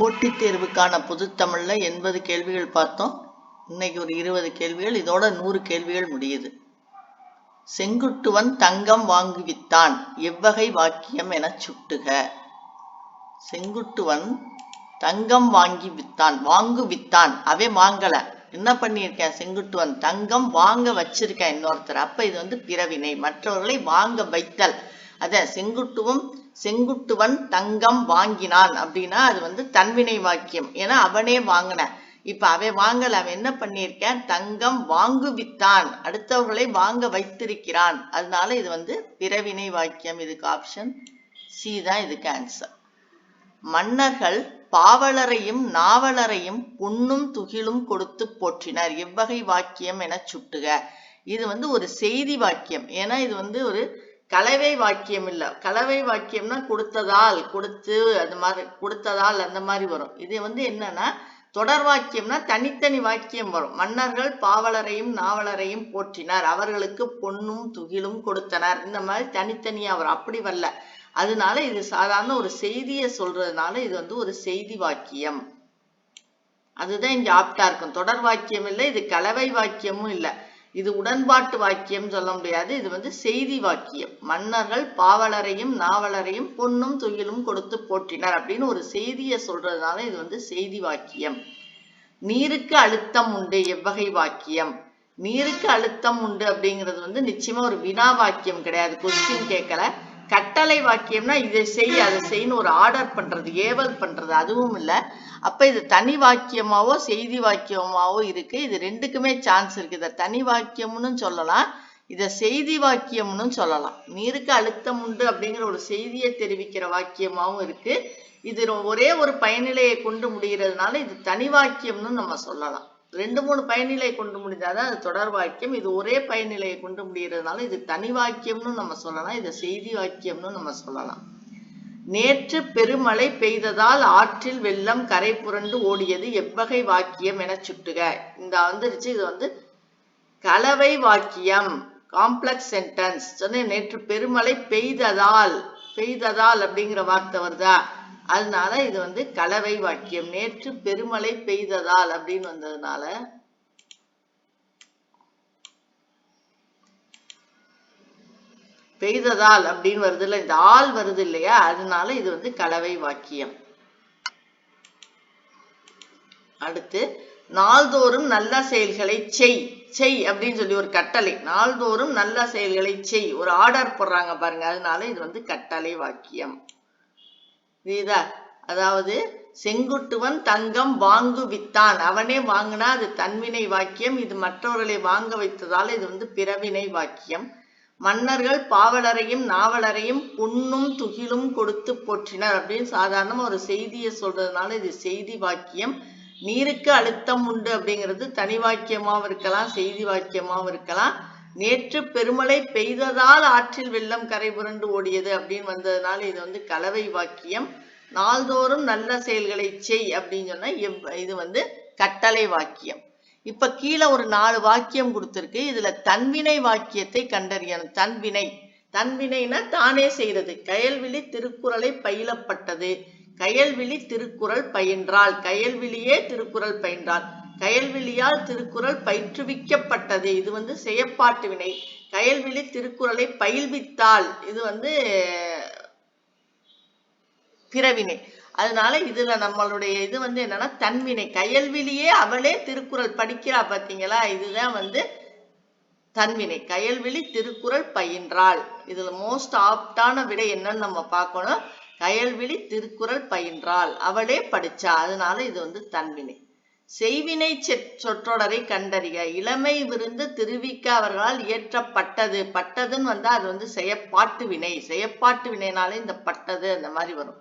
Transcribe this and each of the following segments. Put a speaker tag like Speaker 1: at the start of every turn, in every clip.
Speaker 1: போட்டித் தேர்வுக்கான பொதுத்தமிழ்ல எண்பது கேள்விகள் பார்த்தோம். இன்னைக்கு ஒரு இருபது கேள்விகள் இதோட நூறு கேள்விகள் முடியுது. செங்குட்டுவன் தங்கம் வாங்குவித்தான் எவ்வகை வாக்கியம் என சுட்டுக. செங்குட்டுவன் தங்கம் வாங்கி வித்தான் வாங்கு வித்தான் அவே வாங்கல. என்ன பண்ணியிருக்கேன் செங்குட்டுவன்? தங்கம் வாங்க வச்சிருக்கேன் இன்னொருத்தர். அப்ப இது வந்து பிறவினை. மற்றவர்களை வாங்க வைத்தல். அத செங்குட்டுவம் செங்குட்டுவன் தங்கம் வாங்கினான் அப்படின்னா அது வந்து தன்வினை வாக்கியம். ஏன்னா அவனே வாங்கின. இப்ப அவன் வாங்கல அவன் என்ன பண்ணியிருக்கான்? தங்கம் வாங்குவித்தான். அடுத்தவர்களை வாங்க வைத்திருக்கிறான். அதனால இது வந்து பிறவினை வாக்கியம். இதுக்கு ஆப்ஷன் சி தான் இதுக்கு ஆன்சர் மன்னர்கள் பாவலரையும் நாவலரையும் பொன்னும் துகிலும் கொடுத்து போற்றினர். எவ்வகை வாக்கியம் என சுட்டுக. இது வந்து ஒரு செய்தி வாக்கியம். ஏன்னா இது வந்து ஒரு கலவை வாக்கியம் இல்ல. கலவை வாக்கியம்னா கொடுத்ததால் கொடுத்து அந்த மாதிரி கொடுத்ததால் அந்த மாதிரி வரும். இது வந்து என்னன்னா தொடர் வாக்கியம்னா தனித்தனி வாக்கியம் வரும். மன்னர்கள் பாவலரையும் நாவலரையும் போற்றினார். அவர்களுக்கு பொன்னும் துகிலும் கொடுத்தனர். இந்த மாதிரி தனித்தனியா வரும். அப்படி வரல. அதனால இது சாதாரண ஒரு செய்தியை சொல்றதுனால இது வந்து ஒரு செய்தி வாக்கியம். அதுதான் இங்க ஆப்டா இருக்கும். தொடர் வாக்கியம் இல்லை இது கலவை வாக்கியமும் இல்லை. இது உடன்பாட்டு வாக்கியம் சொல்ல முடியாது. இது வந்து செய்தி வாக்கியம். மன்னர்கள் பாவலரையும் நாவலரையும் பொன்னும் துயிலும் கொடுத்து போற்றினர் அப்படின்னு ஒரு செய்தியை சொல்றதுனால இது வந்து செய்தி வாக்கியம். நீருக்கு அழுத்தம் உண்டு எவ்வகை வாக்கியம். நீருக்கு அழுத்தம் உண்டு அப்படிங்கிறது வந்து நிச்சயமா ஒரு வினா வாக்கியம் கிடையாது. கொஸ்டின் கேட்கல. கட்டளை வாக்கியம்னா இதை செய் அதை செய்யணும் ஒரு ஆர்டர் பண்றது ஏவல் பண்றது அதுவும் இல்லை. அப்ப இது தனி வாக்கியமாவோ செய்தி வாக்கியமாவோ இருக்கு. இது ரெண்டுக்குமே சான்ஸ் இருக்கு. இதை தனி வாக்கியம்னு சொல்லலாம். இதை செய்தி வாக்கியம்னு சொல்லலாம். நீருக்கு அழுத்தம் உண்டு அப்படிங்கிற ஒரு செய்தியை தெரிவிக்கிற வாக்கியமாகவும் இருக்கு. இது ஒரே ஒரு பயனிலையை கொண்டு முடிகிறதுனால இது தனி வாக்கியம்னு நம்ம சொல்லலாம். ரெண்டு மூணு பயனிலை கொண்டு முடிந்தாதான் அது தொடர் வாக்கியம். இது ஒரே பயனிலையை கொண்டு முடிகிறதுனால இது தனி வாக்கியம்னு நம்ம சொல்லலாம். இது செய்தி வாக்கியம்னு நம்ம சொல்லலாம். நேற்று பெருமழை பெய்ததால் ஆற்றில் வெள்ளம் கரை புரண்டு ஓடியது எவ்வகை வாக்கியம் என சுட்டுக. இந்த வந்துருச்சு. இது வந்து கலவை வாக்கியம். காம்ப்ளெக்ஸ் சென்டென்ஸ் சொன்னேன் நேற்று பெருமழை பெய்ததால் பெய்ததால் அப்படிங்கிற வார்த்தை வருதா? அதனால இது வந்து கலவை வாக்கியம். நேற்று பெருமழை பெய்ததால் அப்படின்னு வந்ததுனால பெய்ததால் அப்படின்னு வருது இல்லை இந்த ஆள் வருது இல்லையா? அதனால இது வந்து கலவை வாக்கியம். அடுத்து நாள்தோறும் நல்ல செயல்களை செய். செய் அப்படின்னு சொல்லி ஒரு கட்டளை. நாள்தோறும் நல்ல செயல்களை செய். ஒரு ஆர்டர் போடுறாங்க பாருங்க அதனால இது வந்து கட்டளை வாக்கியம். புரியுதா? அதாவது செங்குட்டுவன் தங்கம் வாங்கு வித்தான். அவனே வாங்கினா அது தன்வினை வாக்கியம் இது மற்றவர்களை வாங்க வைத்ததால் இது வந்து பிறவினை வாக்கியம். மன்னர்கள் பாவலரையும் நாவலரையும் புண்ணும் துகிலும் கொடுத்து போற்றினர் அப்படின்னு சாதாரணமா ஒரு செய்தியை சொல்றதுனால இது செய்தி வாக்கியம். நீருக்கு அழுத்தம் உண்டு அப்படிங்கிறது தனி வாக்கியமாகவும் இருக்கலாம் செய்தி வாக்கியமாவும் இருக்கலாம். நேற்று பெருமழை பெய்ததால் ஆற்றில் வெள்ளம் கரை புரண்டு ஓடியது அப்படின்னு வந்ததுனால இது வந்து கலவை வாக்கியம். நாள்தோறும் நல்ல செயல்களை செய் அப்படின்னு சொன்னா இது வந்து கட்டளை வாக்கியம். இப்ப கீழே ஒரு நாலு வாக்கியம் கொடுத்திருக்கு. இதுல தன்வினை வாக்கியத்தை கண்டறியணும். தன்வினை. தன்வினைனா தானே செய்யறது கயல்விழி திருக்குறளை பயிலப்பட்டது. கயல்விழி திருக்குறள் பயின்றாள். கயல்விழியே திருக்குறள் பயின்றாள். கயல்விழியால் திருக்குறள் பயிற்றுவிக்கப்பட்டது. இது வந்து செயற்பாட்டு வினை. கயல்விழி திருக்குறளை பயில்வித்தாள் இது வந்து பிறவினை. அதனால இதுல நம்மளுடைய இது வந்து என்னன்னா தன்வினை. கயல்விழியே அவளே திருக்குறள் படிக்கிறா பாத்தீங்களா? இதுதான் வந்து தன்வினை. கயல்விழி திருக்குறள் பயின்றாள். இதுல மோஸ்ட் ஆப்டான விடை என்னன்னு நம்ம பார்க்கணும். கயல்விழி திருக்குறள் பயின்றாள். அவளே படிச்சா. அதனால இது வந்து தன்வினை. செய்வினை சொற்றொடரை கண்டறிய இளமை விருந்து திருவிக்க அவர்களால் இயற்றப்பட்டது. பட்டதுன்னு வந்தா அது வந்து செயற்பாட்டு வினை. செயற்பாட்டு வினைனாலே இந்த பட்டது அந்த மாதிரி வரும்.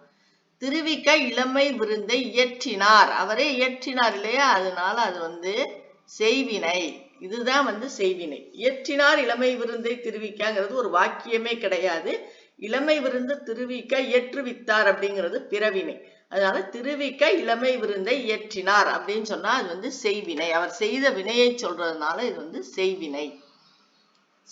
Speaker 1: திருவிக்க இளமை விருந்தை இயற்றினார். அவரே இயற்றினார் இல்லையா? அதனால அது வந்து செய்வினை. இதுதான் வந்து செய்வினை. இயற்றினார் இளமை விருந்தை திருவிக்காங்கிறது ஒரு வாக்கியமே கிடையாது. இளமை விருந்து திருவிக்க இயற்றுவித்தார் அப்படிங்கிறது பிறவினை. அதனால திருவிக்க இளமை விருந்தை இயற்றினார் அப்படின்னு சொன்னா அது வந்து செய்வினை. அவர் செய்த வினையை சொல்றதுனால இது வந்து செய்வினை.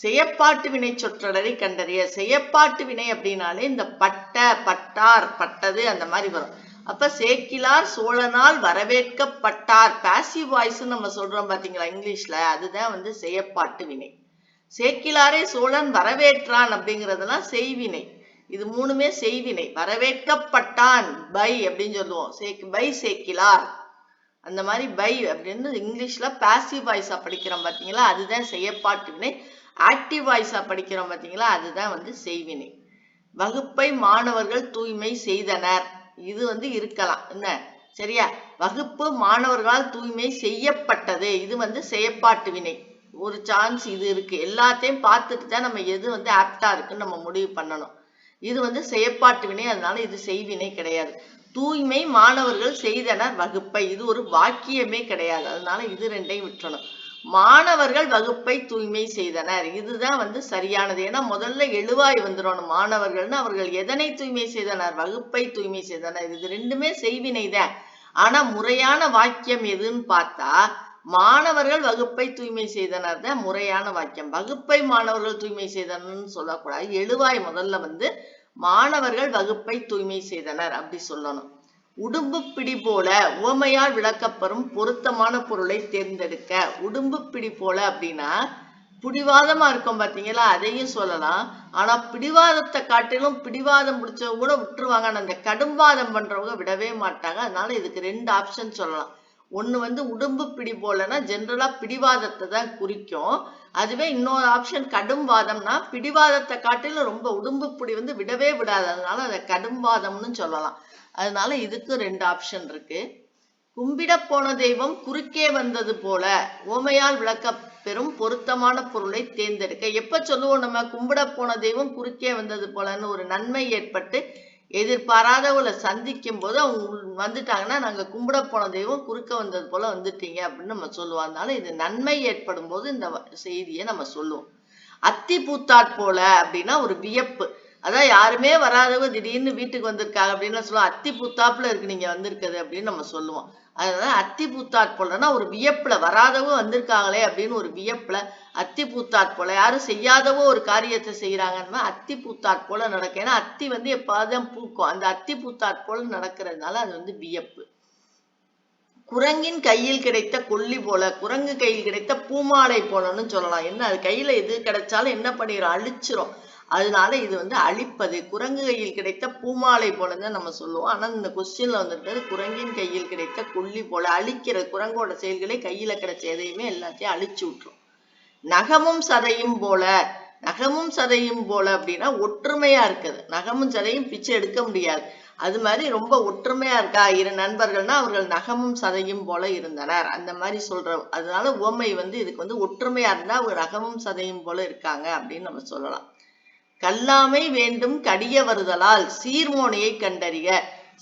Speaker 1: செயப்பாட்டு வினை சொற்றொடரை கண்டறிய. செயற்பாட்டு வினை அப்படின்னாலே இந்த பட்ட பட்டார் பட்டது அந்த மாதிரி வரும். அப்ப சேக்கிலார் சோழனால் வரவேற்கப்பட்டார். பாசிவ் வாய்ஸ் நம்ம சொல்றோம் பாத்தீங்களா இங்கிலீஷ்ல? அதுதான் வந்து செயப்பாட்டு வினை. சேக்கிலாரே சோழன் வரவேற்றான் அப்படிங்கறதெல்லாம் செய்வினை. இது மூணுமே செய்தினை. வரவேற்கப்பட்டான். பை அப்படின்னு சொல்லுவோம். சேக் பை சேக்கிலார். அந்த மாதிரி பை அப்படின்னு இங்கிலீஷ்ல பாசிவ் வாய்ஸா படிக்கிறோம் பாத்தீங்களா? அதுதான் செயற்பாட்டு வினை. ஆக்டிவ் வாய்ஸா படிக்கிறோம் பாத்தீங்களா? அதுதான் வந்து செய்வினை. வகுப்பை மாணவர்கள் தூய்மை செய்தனர். இது வந்து இருக்கலாம். என்ன? சரியா? வகுப்பு மாணவர்களால் தூய்மை செய்யப்பட்டது. இது வந்து செயற்பாட்டு வினை. ஒரு சான்ஸ் இது இருக்கு. எல்லாத்தையும் பார்த்துட்டு தான் நம்ம எது வந்து ஆப்டா இருக்குன்னு நம்ம முடிவு பண்ணணும். இது வந்து செயற்பாட்டு வினை அதனால இது செய்வினை கிடையாது. தூய்மை மாணவர்கள் செய்தனர் வகுப்பை. இது ஒரு வாக்கியமே கிடையாது. அதனால இது ரெண்டையும் விட்டுறணும். மாணவர்கள் வகுப்பை தூய்மை செய்தனர். இதுதான் வந்து சரியானது. ஏன்னா முதல்ல எழுவாய் வந்துடணும் மாணவர்கள்னு. அவர்கள் எதனை தூய்மை செய்தனர்? வகுப்பை தூய்மை செய்தனர். இது ரெண்டுமே செய்வினை தான் ஆனா முறையான வாக்கியம் எதுன்னு பார்த்தா மாணவர்கள் வகுப்பை தூய்மை செய்தனர் தான் முறையான வாக்கியம். வகுப்பை மாணவர்கள் தூய்மை செய்தனர்னு சொல்லக்கூடாது. எழுவாய் முதல்ல வந்து மாணவர்கள் வகுப்பை தூய்மை செய்தனர் அப்படி சொல்லணும். உடும்பு பிடி போல உவமையால் விளக்கப்பெறும் பொருத்தமான பொருளை தேர்ந்தெடுக்க. உடும்பு பிடி போல அப்படின்னா பிடிவாதமா இருக்கும் பாத்தீங்களா அதையும் சொல்லலாம். ஆனா பிடிவாதத்தை காட்டிலும் பிடிவாதம் பிடிச்சவங்க கூட விட்டுருவாங்க ஆனா அந்த கடும்வாதம் பண்றவங்க விடவே மாட்டாங்க. அதனால இதுக்கு ரெண்டு ஆப்ஷன் சொல்லலாம். ஒண்ணு வந்து உடும்பு பிடி போலன்னா ஜென்ரலா பிடிவாதத்தை தான் குறிக்கும். அதுவே இன்னொரு ஆப்ஷன் கடும் வாதம்னா பிடிவாதத்தை காட்டிலும் ரொம்ப உடும்பு பிடி வந்து விடவே விடாது. அதனால அதை கடும் வாதம்னு சொல்லலாம். அதனால இதுக்கு ரெண்டு ஆப்ஷன் இருக்கு. கும்பிட போன தெய்வம் குறுக்கே வந்தது போல ஓமையால் விளக்க பெறும் பொருத்தமான பொருளை தேர்ந்தெடுக்க. எப்ப சொல்லுவோம் நம்ம கும்பிட போன தெய்வம் குறுக்கே வந்தது போலன்னு ஒரு நன்மை ஏற்பட்டு எதிர்பாராதவளை சந்திக்கும் போது அவங்க வந்துட்டாங்கன்னா நாங்க கும்பிட போன தெய்வம் குறுக்க வந்தது போல வந்துட்டீங்க அப்படின்னு நம்ம சொல்லுவோம். அதனால இது நன்மை ஏற்படும் போது இந்த செய்தியை நம்ம சொல்லுவோம். அத்தி பூத்தாற் போல அப்படின்னா ஒரு வியப்பு. அதான் யாருமே வராதவங்க திடீர்னு வீட்டுக்கு வந்திருக்காங்க அப்படின்னு சொல்லுவோம். அத்தி பூத்தாப்புல இருக்கு நீங்க வந்திருக்குது அப்படின்னு நம்ம சொல்லுவோம். அதனால அத்தி பூத்தாற் போலன்னா ஒரு வியப்புல வராதவங்க வந்திருக்காங்களே அப்படின்னு ஒரு வியப்புல அத்தி பூத்தாற் போல. யாரும் செய்யாதவோ ஒரு காரியத்தை செய்யறாங்கன்னா அத்தி பூத்தாற் போல நடக்கும். ஏன்னா அத்தி வந்து எப்பாதான் பூக்கும். அந்த அத்தி பூத்தாற் போல நடக்கிறதுனால அது வந்து வியப்பு. குரங்கின் கையில் கிடைத்த கொல்லி போல குரங்கு கையில் கிடைத்த பூமாலை போலன்னு சொல்லலாம். என்ன அது கையில எது கிடைச்சாலும் என்ன பண்ணிடும் அழிச்சிரும். அதனால இது வந்து அழிப்பது. குரங்கு கையில் கிடைத்த பூமாலை போல தான் நம்ம சொல்லுவோம். ஆனா இந்த கொஸ்டின்ல வந்துருக்கிறது குரங்கின் கையில் கிடைத்த கொல்லி போல. அழிக்கிற குரங்கோட செயல்களை கையில கிடைச்ச எதையுமே எல்லாத்தையும் அழிச்சு விட்டுரும். நகமும் சதையும் போல நகமும் சதையும் போல அப்படின்னா ஒற்றுமையா இருக்குது. நகமும் சதையும் பிச்சை எடுக்க முடியாது. அது மாதிரி ரொம்ப ஒற்றுமையா இருக்கா? இரு நண்பர்கள்னா அவர்கள் நகமும் சதையும் போல இருந்தனர். அந்த மாதிரி சொல்ற அதனால உவமை வந்து இதுக்கு வந்து ஒற்றுமையா இருந்தா அவங்க நகமும் சதையும் போல இருக்காங்க அப்படின்னு நம்ம சொல்லலாம். கல்லாமை வேண்டும் கடிய வருதலால் சீர்மோனையை கண்டறிக.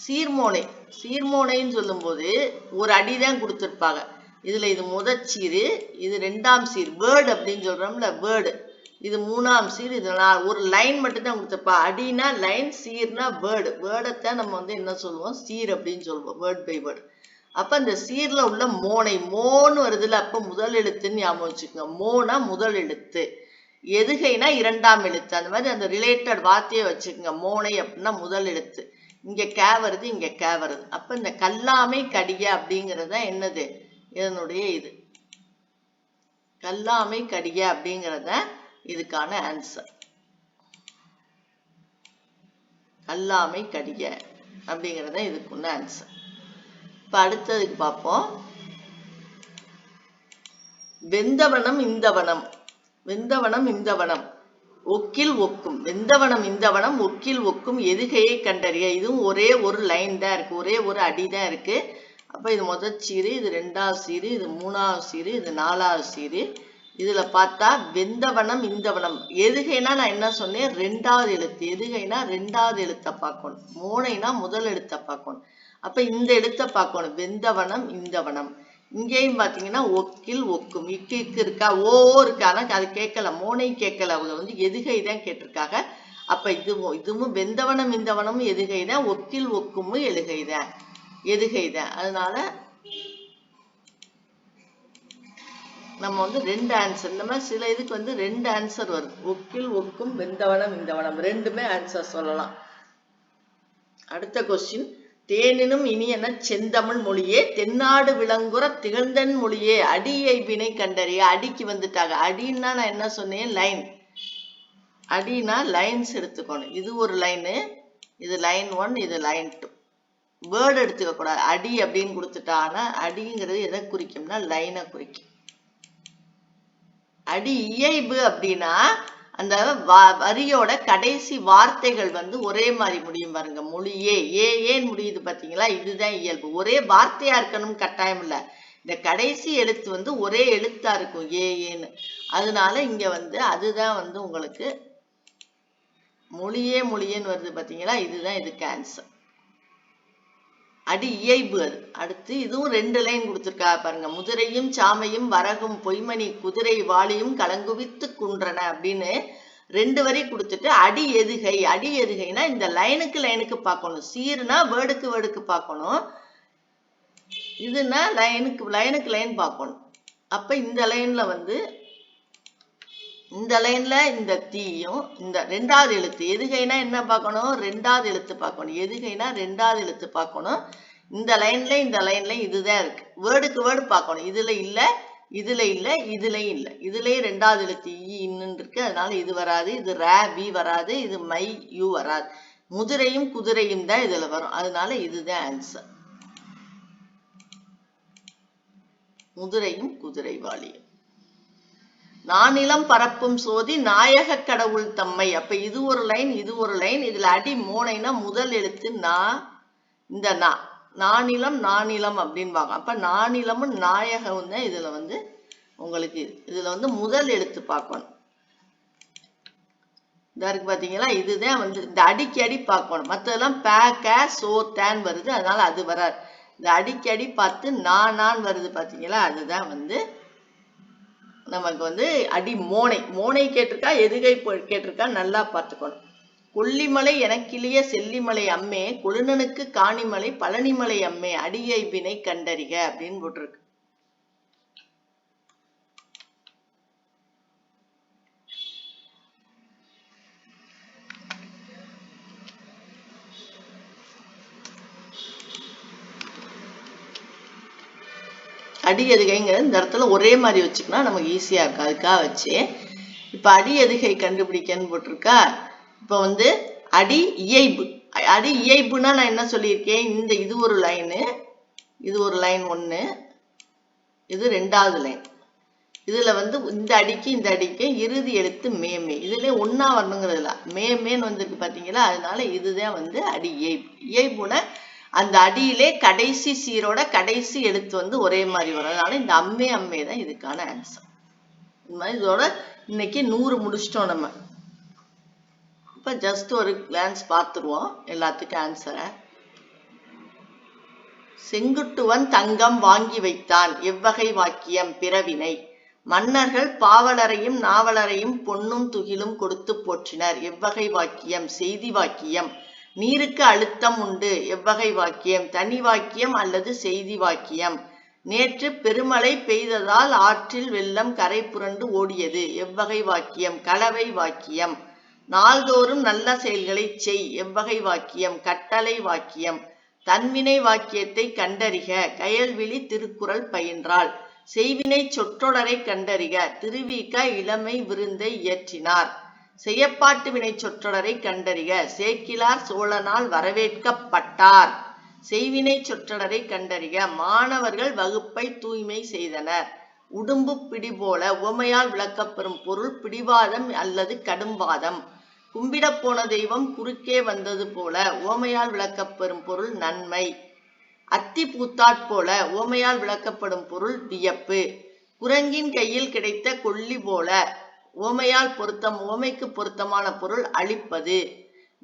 Speaker 1: சீர்மோனை சீர்மோனைன்னு சொல்லும்போது ஒரு அடிதான் கொடுத்திருப்பாங்க. இதுல இது முதற் சீரு இது ரெண்டாம் சீர் வேர்டு அப்படின்னு சொல்றோம்ல வேர்டு இது மூணாம் சீர் இது நான் ஒரு லைன் மட்டும்தான் தான் அடினா லைன் சீர்னா வேர்டு வேர்டைத்தான் நம்ம வந்து என்ன சொல்லுவோம்? சீர் அப்படின்னு சொல்லுவோம் வேர்ட் பை வேர்டு அப்ப அந்த சீர்ல உள்ள மோனை மோன்னு வருதுல அப்ப முதல் எழுத்துன்னு ஞாபகம் வச்சுக்கோங்க. மோனா முதல் எழுத்து. எதுகைனா இரண்டாம் எழுத்து. அந்த மாதிரி அந்த ரிலேட்டட் வார்த்தையை வச்சுக்கோங்க. மோனை அப்படின்னா முதல் எழுத்து. இங்க கே வருது இங்க கே வருது. அப்ப இந்த கல்லாமை கடிய அப்படிங்கிறது தான் என்னது? இதனுடைய இது. கல்லாமை கடிய அப்படிங்கிறத இதுக்கான ஆன்சர் கல்லாமை கடிய அப்படிங்கிறத இதுக்குள்ள ஆன்சர் இப்ப அடுத்ததுக்கு பார்ப்போம். வெந்தவனம் இந்தவனம். வெந்தவனம் இந்தவனம். ஒக்கில் ஒக்கும். வெந்தவனம் இந்தவனம் ஒக்கில் ஒக்கும். எதுகையை கண்டறிய? இதுவும் ஒரே ஒரு லைன் தான் இருக்கு. ஒரே ஒரு அடி தான் இருக்கு. அப்ப இது முதல் சீரு இது ரெண்டாவது சீரு இது மூணாவது சீரு இது நாலாவது சீரு. இதுல பார்த்தா வெந்தவனம் இந்தவனம். எதுகைனா நான் என்ன சொன்னேன்? ரெண்டாவது எழுத்து. எதுகைனா ரெண்டாவது எழுத்தை பார்க்கணும். மோனைனா முதல் எழுத்தை பார்க்கணும். அப்போ இந்த எழுத்தை பார்க்கணும். வெந்தவனம் இந்தவனம். இங்கேயும் பாத்தீங்கன்னா ஒக்கில் ஒக்கும். இக்கு இக்கு இருக்கா? ஓ இருக்கா? ஆனால் அது கேட்கல. மோனை கேட்கல. அவங்க வந்து எதுகை தான் கேட்டிருக்காங்க. அப்ப இதுவும் இதுவும் வெந்தவனம் இந்தவனமும் எதுகை தான் ஒக்கில் ஒக்குமும் எழுகை தான் எதுகைத. அதனால நம்ம வந்து ரெண்டு ஆன்சர் இந்த மாதிரி சில இதுக்கு வந்து ரெண்டு ஆன்சர் வருது ஒக்கில் ஒக்கும் வெந்தவனம் இந்தவனம். ரெண்டுமே ஆன்சர் சொல்லலாம். அடுத்த கொஸ்டின் தேனினும் இனியன செந்தமிழ் மொழியே தென்னாடு விளங்குற திகழ்ந்தன் மொழியே அடியை வினை கண்டறிய அடிக்கு வந்துட்டாங்க அடின்னா நான் என்ன சொன்னேன்? லைன் அடினா லைன்ஸ் எடுத்துக்கணும். இது ஒரு லைனு இது லைன் ஒன் இது லைன் டூ வேர்டு எடுத்துக்க கூடாது. அடி அப்படின்னு கொடுத்துட்டாங்கன்னா அடிங்கிறது எதை குறிக்கும்னா லைனை குறிக்கும். அடி இயைபு அப்படின்னா அந்த வ- வரியோட கடைசி வார்த்தைகள் வந்து ஒரே மாதிரி முடியும் பாருங்க. மொழியே ஏ ஏன் முடியுது பாத்தீங்களா? இதுதான் இயல்பு. ஒரே வார்த்தையா இருக்கணும் கட்டாயம் இல்ல. இந்த கடைசி எழுத்து வந்து ஒரே எழுத்தா இருக்கும் ஏ ஏன்னு. அதனால இங்க வந்து அதுதான் வந்து உங்களுக்கு மொழியே மொழியேன்னு வருது பாத்தீங்களா? இதுதான் இதுக்கு ஆன்சர் அடி இயைபு அது. அடுத்து இதுவும் ரெண்டு லைன் கொடுத்துருக்கா பாருங்க. முதிரையும் சாமையும் வரகும் பொய்மணி குதிரை வாளியும் கலங்குவித்து குன்றன அப்படின்னு ரெண்டு வரி கொடுத்துட்டு அடி எதுகை. அடி எதுகைனா இந்த லைனுக்கு லைனுக்கு பார்க்கணும். சீருனா வேர்டுக்கு வேர்டுக்கு பார்க்கணும். இதுனா லைனுக்கு லைனுக்கு லைன் பார்க்கணும். அப்ப இந்த லைன்ல வந்து இந்த லைன்ல இந்த தீயும் இந்த ரெண்டாவது எழுத்து. எதுகைனா என்ன பார்க்கணும்? ரெண்டாவது எழுத்து பார்க்கணும். எதுகைனா ரெண்டாவது எழுத்து பார்க்கணும். இந்த லைன்ல இந்த லைன்ல இதுதான் இருக்கு. வேர்டுக்கு வேர்டு பார்க்கணும். இதுல இல்ல இதுல இல்ல இதுலயும் இல்ல. இதுலயும் ரெண்டாவது எழுத்து இ இன்னுன்னு இருக்கு. அதனால இது வராது. இது ரே பி வராது. இது மை யூ வராது. முதிரையும் குதிரையும் தான் இதுல வரும். அதனால இதுதான் ஆன்சர் முதிரையும் குதிரை வாளியும் நானிலம் பரப்பும் சோதி நாயக கடவுள் தம்மை. அப்ப இது ஒரு லைன் இது ஒரு லைன். இதுல அடி மூனைனா முதல் எழுத்து நா இந்த நா. நானிலம் நானிலம் அப்படின்பாங்க. அப்ப நானிலமும் நாயகமும் தான் இதுல வந்து உங்களுக்கு இதுல வந்து முதல் எழுத்து பார்க்கணும். இதா இருக்கு பாத்தீங்களா இதுதான் வந்து இந்த அடிக்கடி அடி பார்க்கணும். மத்ததெல்லாம் பே கே சோ தேன் வருது. அதனால அது வராது. இந்த அடிக்கடி பார்த்து நான் நான் வருது பாத்தீங்களா அதுதான் வந்து நமக்கு வந்து அடி மோனை மோனை கேட்டிருக்கா எதுகை கேட்டிருக்கா நல்லா பார்த்துக்கணும். கொல்லிமலை எனக்கிளிய செல்லிமலை அம்மே கொழுநனுக்கு காணிமலை பழனிமலை அம்மே அடியை வினை கண்டறிக அப்படின்னு போட்டிருக்கு. அடி எதுகைங்கிறது இந்த இடத்துல ஒரே மாதிரி வச்சுக்கணும் நமக்கு ஈஸியாக இருக்கும். அதுக்காக வச்சு. இப்போ அடி எதுகை கண்டுபிடிக்கன்னு போட்டிருக்கா? இப்போ வந்து அடி இயைபு. அடி இயைபுனா நான் என்ன சொல்லியிருக்கேன்? இந்த இது ஒரு லைனு இது ஒரு லைன் ஒன்று இது ரெண்டாவது லைன் இதில் வந்து இந்த அடிக்கு இந்த அடிக்கு இறுதி எழுத்து மேமே இதுலேயே ஒன்றா வரணுங்கிறதுல. மேமேன்னு வந்திருக்கு பார்த்தீங்களா அதனால இதுதான் வந்து அடி இயைபு. இயைபுனா அந்த அடியிலே கடைசி சீரோட கடைசி எழுத்து வந்து ஒரே மாதிரி வரும். அதனால இந்த அம்மே அம்மே தான் இதுக்கான ஆன்சர் இந்த மாதிரி இதோட இன்னைக்கு நூறு முடிச்சிட்டோம் நம்ம. இப்ப ஜஸ்ட் ஒரு கிளான்ஸ் பார்த்துருவோம். எல்லாத்துக்கும் ஆன்சரை செங்குட்டுவன் தங்கம் வாங்கி வைத்தான். எவ்வகை வாக்கியம் பிறவினை. மன்னர்கள் பாவலரையும் நாவலரையும் பொன்னும் துகிலும் கொடுத்து போற்றினர். எவ்வகை வாக்கியம் செய்தி வாக்கியம். நீருக்கு அழுத்தம் உண்டு. எவ்வகை வாக்கியம் தனி வாக்கியம் அல்லது செய்தி வாக்கியம். நேற்று பெருமழை பெய்ததால் ஆற்றில் வெள்ளம் கரை புரண்டு ஓடியது. எவ்வகை வாக்கியம் கலவை வாக்கியம். நாள்தோறும் நல்ல செயல்களை செய். எவ்வகை வாக்கியம் கட்டளை வாக்கியம். தன்வினை வாக்கியத்தை கண்டறிக. கயல்விழி திருக்குறள் பயின்றாள். செய்வினை சொற்றொடரை கண்டறிக. திருவிக இளமை விருந்தை இயற்றினார். செய்யப்பாட்டு வினை சொற்றொடரை கண்டறிக. சேக்கிலார் சோழனால் வரவேற்கப்பட்டார். செய்வினை சொற்றொடரை கண்டறிக. மாணவர்கள் வகுப்பை தூய்மை செய்தனர். உடும்பு பிடி போல உவமையால் விளக்கப்பெறும் பொருள் பிடிவாதம் அல்லது கடும்வாதம். கும்பிடப் போன தெய்வம் குறுக்கே வந்தது போல உவமையால் விளக்கப்பெறும் பொருள் நன்மை. அத்தி பூத்தாற் போல உவமையால் விளக்கப்படும் பொருள் வியப்பு. குரங்கின் கையில் கிடைத்த கொல்லி போல ஓமையால் பொருத்தம் உவமைக்கு பொருத்தமான பொருள் அழிப்பது.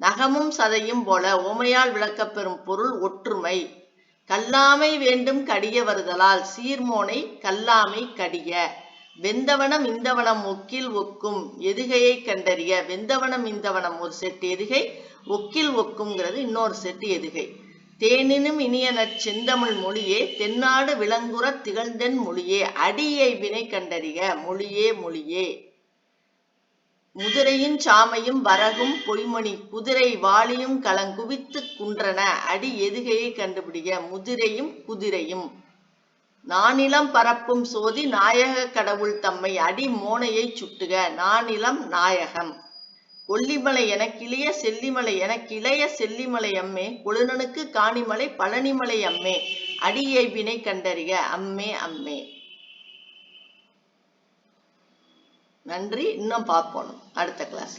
Speaker 1: நகமும் சதையும் போல உவமையால் விளக்கப்பெறும் பொருள் ஒற்றுமை. கல்லாமை வேண்டும் கடிய வருதலால் சீர்மோனை கல்லாமை கடிய. வெந்தவனம் இந்தவனம் ஒக்கில் ஒக்கும் எதுகையை கண்டறிய. வெந்தவனம் இந்தவனம் ஒரு செட்டு எதுகை ஒக்கில் ஒக்குங்கிறது இன்னொரு செட்டு எதுகை. தேனினும் இனிய செந்தமிழ் மொழியே தென்னாடு விளங்குற திகழ்ந்தென் மொழியே. அடியை வினை கண்டறிக மொழியே மொழியே. முதிரையும் சாமையும் வரகும் பொய்மணி குதிரை வாளியும் கலங்குவித்துக் குன்றன. அடி எதுகையை கண்டுபிடிக்க முதிரையும் குதிரையும். நானிலம் பரப்பும் சோதி நாயக கடவுள் தம்மை அடி மோனையை சுட்டுக. நானிலம் நாயகம். கொல்லிமலை என கிளிய செல்லிமலை எனக்கிளைய செல்லிமலை அம்மே. கொழுநனுக்கு காணிமலை பழனிமலை அம்மே. அடியேபினை கண்டறிக. அம்மே அம்மே. நன்றி. இன்னும் பார்ப்போம் அடுத்த கிளாஸ்